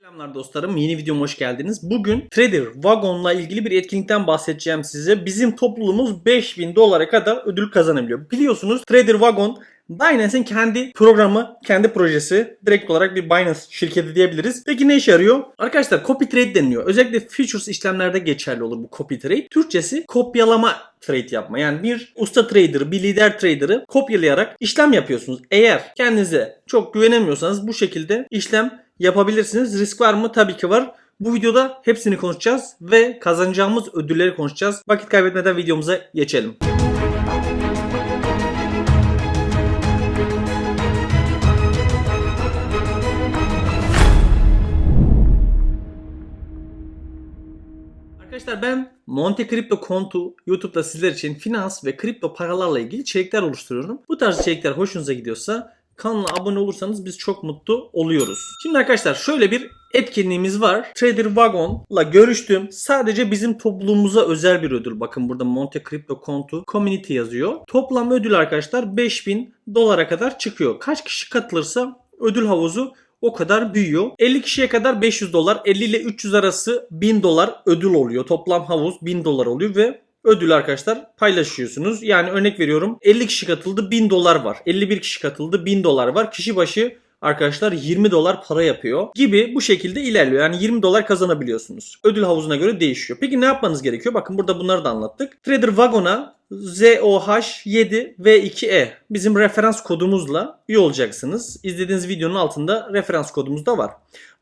Selamlar dostlarım. Yeni videoma hoş geldiniz. Bugün Trader Wagon'la ilgili bir etkinlikten bahsedeceğim size. Bizim topluluğumuz 5000 dolara kadar ödül kazanabiliyor. Biliyorsunuz Trader Wagon Binance'in kendi programı, kendi projesi. Direkt olarak bir Binance şirketi diyebiliriz. Peki ne işe yarıyor? Arkadaşlar copy trade deniliyor. Özellikle futures işlemlerde geçerli olur bu copy trade. Türkçesi kopyalama trade yapma. Yani bir usta trader, bir lider trader'ı kopyalayarak işlem yapıyorsunuz. Eğer kendinize çok güvenemiyorsanız bu şekilde işlem yapabilirsiniz. Risk var mı? Tabii ki var. Bu videoda hepsini konuşacağız ve kazanacağımız ödülleri konuşacağız. Vakit kaybetmeden videomuza geçelim. Arkadaşlar ben Monte Crypto Kontu YouTube'da sizler için finans ve kripto paralarla ilgili içerikler oluşturuyorum. Bu tarz içerikler hoşunuza gidiyorsa kanala abone olursanız biz çok mutlu oluyoruz. Şimdi arkadaşlar şöyle bir etkinliğimiz var. Trader Wagon'la görüştüm. Sadece bizim topluluğumuza özel bir ödül. Bakın burada Monte Crypto Kontu Community yazıyor. Toplam ödül arkadaşlar 5000 dolara kadar çıkıyor. Kaç kişi katılırsa ödül havuzu o kadar büyüyor. 50 kişiye kadar 500 dolar, 50 ile 300 arası 1000 dolar ödül oluyor. Toplam havuz 1000 dolar oluyor ve ödül arkadaşlar paylaşıyorsunuz. Yani örnek veriyorum 50 kişi katıldı 1000 dolar var. 51 kişi katıldı 1000 dolar var. Kişi başı arkadaşlar 20 dolar para yapıyor gibi bu şekilde ilerliyor. Yani 20 dolar kazanabiliyorsunuz. Ödül havuzuna göre değişiyor. Peki ne yapmanız gerekiyor? Bakın burada bunları da anlattık. Trader Wagon'a ZOH7V2E bizim referans kodumuzla üye olacaksınız. İzlediğiniz videonun altında referans kodumuz da var.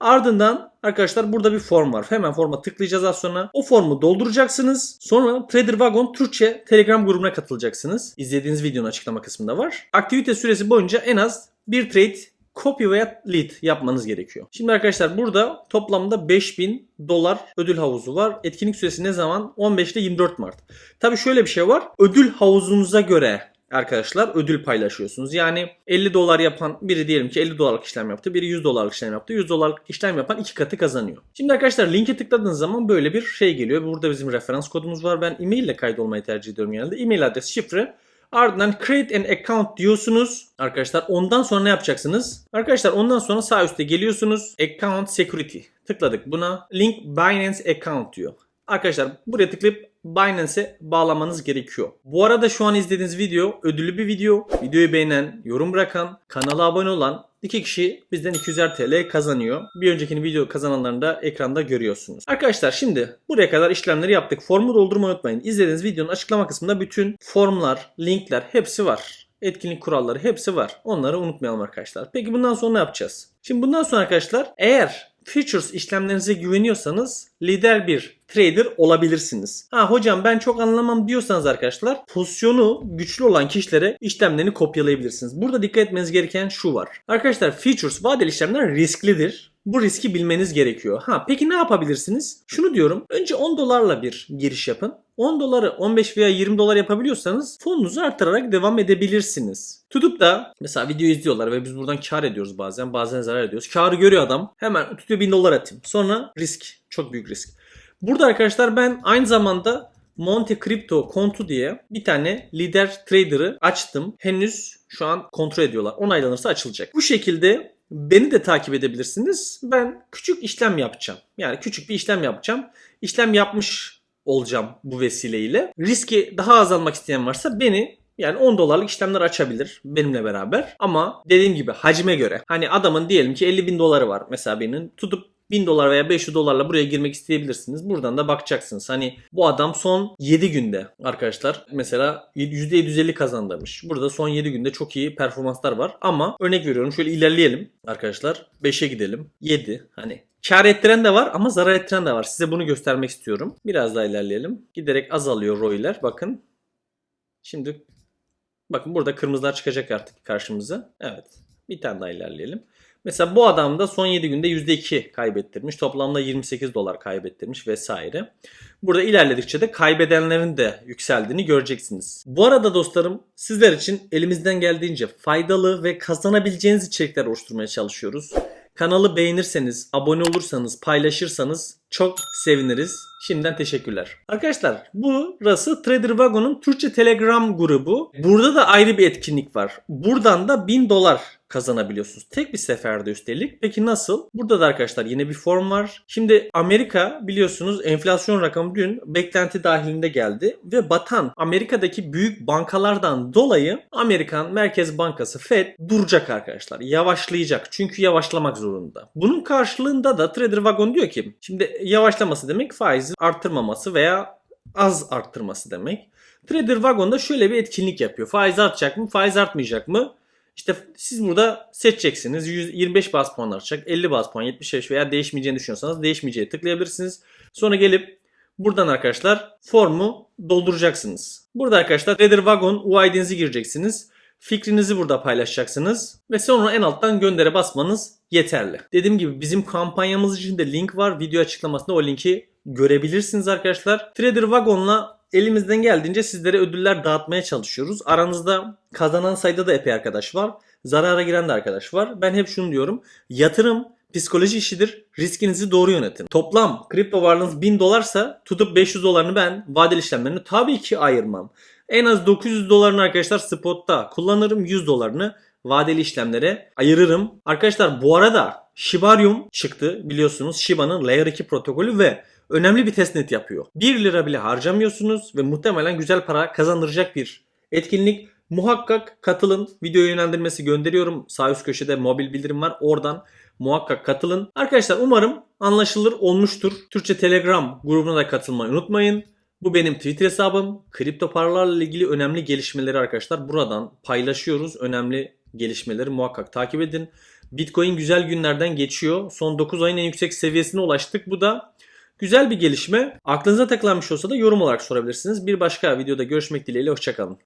Ardından arkadaşlar burada bir form var. Hemen forma tıklayacağız az sonra. O formu dolduracaksınız. Sonra Trader Wagon Türkçe Telegram grubuna katılacaksınız. İzlediğiniz videonun açıklama kısmında var. Aktivite süresi boyunca en az bir trade copy veya lead yapmanız gerekiyor. Şimdi arkadaşlar burada toplamda 5000 dolar ödül havuzu var. Etkinlik süresi ne zaman? 15 ile 24 Mart. Tabi şöyle bir şey var. Ödül havuzunuza göre arkadaşlar ödül paylaşıyorsunuz. Yani 50 dolar yapan biri diyelim ki 50 dolarlık işlem yaptı. Biri 100 dolarlık işlem yaptı. 100 dolarlık işlem yapan iki katı kazanıyor. Şimdi arkadaşlar linke tıkladığınız zaman böyle bir şey geliyor. Burada bizim referans kodumuz var. Ben e-mail ile kaydolmayı tercih ediyorum genelde. E-mail adres, şifre Ardından create an account diyorsunuz. Arkadaşlar ondan sonra ne yapacaksınız? Arkadaşlar ondan sonra sağ üstte geliyorsunuz. Account security. Tıkladık buna. Link Binance account diyor. Arkadaşlar buraya tıklayıp Binance'e bağlamanız gerekiyor. Bu arada şu an izlediğiniz video ödüllü bir video. Videoyu beğenen, yorum bırakan, kanala abone olan iki kişi bizden 200'er TL kazanıyor. Bir önceki video kazananlarını da ekranda görüyorsunuz. Arkadaşlar şimdi buraya kadar işlemleri yaptık. Formu doldurmayı unutmayın. İzlediğiniz videonun açıklama kısmında bütün formlar, linkler hepsi var. Etkinlik kuralları hepsi var. Onları unutmayalım arkadaşlar. Peki bundan sonra ne yapacağız? Şimdi bundan sonra arkadaşlar eğer futures işlemlerinize güveniyorsanız lider bir trader olabilirsiniz. Ha hocam ben çok anlamam diyorsanız arkadaşlar pozisyonu güçlü olan kişilere işlemlerini kopyalayabilirsiniz. Burada dikkat etmeniz gereken şu var. Arkadaşlar futures vadeli işlemler risklidir. Bu riski bilmeniz gerekiyor. Ha peki ne yapabilirsiniz? Şunu diyorum. Önce 10 dolarla bir giriş yapın. 10 doları 15 veya 20 dolar yapabiliyorsanız fonunuzu artırarak devam edebilirsiniz. Tutup da mesela video izliyorlar ve biz buradan kar ediyoruz bazen. Bazen zarar ediyoruz. Karı görüyor adam. Hemen tutuyor 1000 dolar atayım. Sonra risk. Çok büyük risk. Burada arkadaşlar ben aynı zamanda Monte Crypto Kontu diye bir tane lider trader'ı açtım. Henüz şu an kontrol ediyorlar. Onaylanırsa açılacak. Bu şekilde beni de takip edebilirsiniz. Ben küçük işlem yapacağım. Yani küçük bir işlem yapacağım. İşlem yapmış olacağım bu vesileyle. Riski daha azalmak isteyen varsa beni yani 10 dolarlık işlemler açabilir benimle beraber. Ama dediğim gibi hacme göre. Hani adamın diyelim ki 50 bin doları var mesela benim. Tutup 1000 dolar veya 500 dolarla buraya girmek isteyebilirsiniz. Buradan da bakacaksınız. Hani bu adam son 7 günde arkadaşlar mesela %750 kazandırmış. Burada son 7 günde çok iyi performanslar var. Ama örnek veriyorum şöyle ilerleyelim arkadaşlar. 5'e gidelim. 7 hani Kar ettiren de var ama zarar ettiren de var. Size bunu göstermek istiyorum. Biraz daha ilerleyelim. Giderek azalıyor ROI'ler. Bakın. Şimdi bakın burada kırmızılar çıkacak artık karşımıza. Evet. Bir tane daha ilerleyelim. Mesela bu adam da son 7 günde %2 kaybettirmiş. Toplamda 28 dolar kaybettirmiş vesaire. Burada ilerledikçe de kaybedenlerin de yükseldiğini göreceksiniz. Bu arada dostlarım sizler için elimizden geldiğince faydalı ve kazanabileceğiniz içerikler oluşturmaya çalışıyoruz. Kanalı beğenirseniz, abone olursanız, paylaşırsanız çok seviniriz. Şimdiden teşekkürler. Arkadaşlar burası Trader Wagon'un Türkçe Telegram grubu. Burada da ayrı bir etkinlik var. Buradan da 1000 dolar kazanabiliyorsunuz. Tek bir seferde üstelik. Peki nasıl? Burada da arkadaşlar yine bir form var. Şimdi Amerika biliyorsunuz enflasyon rakamı dün beklenti dahilinde geldi ve batan Amerika'daki büyük bankalardan dolayı Amerikan Merkez Bankası Fed duracak arkadaşlar. Yavaşlayacak. Çünkü yavaşlamak zorunda. Bunun karşılığında da Trader Wagon diyor ki şimdi yavaşlaması demek faizi arttırmaması veya az arttırması demek. Trader Wagon'da şöyle bir etkinlik yapıyor. Faiz artacak mı? Faiz artmayacak mı? İşte siz burada seçeceksiniz. 125 bas puan artacak, 50 bas puan, 75 veya değişmeyeceğini düşünüyorsanız değişmeyeceği tıklayabilirsiniz. Sonra gelip buradan arkadaşlar formu dolduracaksınız. Burada arkadaşlar Trader Wagon UID'nizi gireceksiniz. Fikrinizi burada paylaşacaksınız ve sonra en alttan göndere basmanız yeterli. Dediğim gibi bizim kampanyamız için de link var. Video açıklamasında o linki görebilirsiniz arkadaşlar. Trader Wagon'la elimizden geldiğince sizlere ödüller dağıtmaya çalışıyoruz. Aranızda kazanan sayıda da epey arkadaş var. Zarara giren de arkadaş var. Ben hep şunu diyorum. Yatırım psikoloji işidir. Riskinizi doğru yönetin. Toplam kripto varlığınız 1000 dolarsa tutup 500 dolarını ben vadeli işlemlerini tabii ki ayırmam. En az 900 dolarını arkadaşlar spotta kullanırım. 100 dolarını vadeli işlemlere ayırırım. Arkadaşlar bu arada Shibarium çıktı biliyorsunuz. Shiba'nın Layer 2 protokolü ve önemli bir testnet yapıyor. 1 lira bile harcamıyorsunuz ve muhtemelen güzel para kazandıracak bir etkinlik. Muhakkak katılın. Video yönlendirmesi gönderiyorum. Sağ üst köşede mobil bildirim var. Oradan muhakkak katılın. Arkadaşlar umarım anlaşılır olmuştur. Türkçe Telegram grubuna da katılmayı unutmayın. Bu benim Twitter hesabım. Kripto paralarla ilgili önemli gelişmeleri arkadaşlar buradan paylaşıyoruz. Önemli gelişmeleri muhakkak takip edin. Bitcoin güzel günlerden geçiyor. Son 9 ayın en yüksek seviyesine ulaştık. Bu da güzel bir gelişme. Aklınıza takılanmış olsa da yorum olarak sorabilirsiniz. Bir başka videoda görüşmek dileğiyle. Hoşçakalın.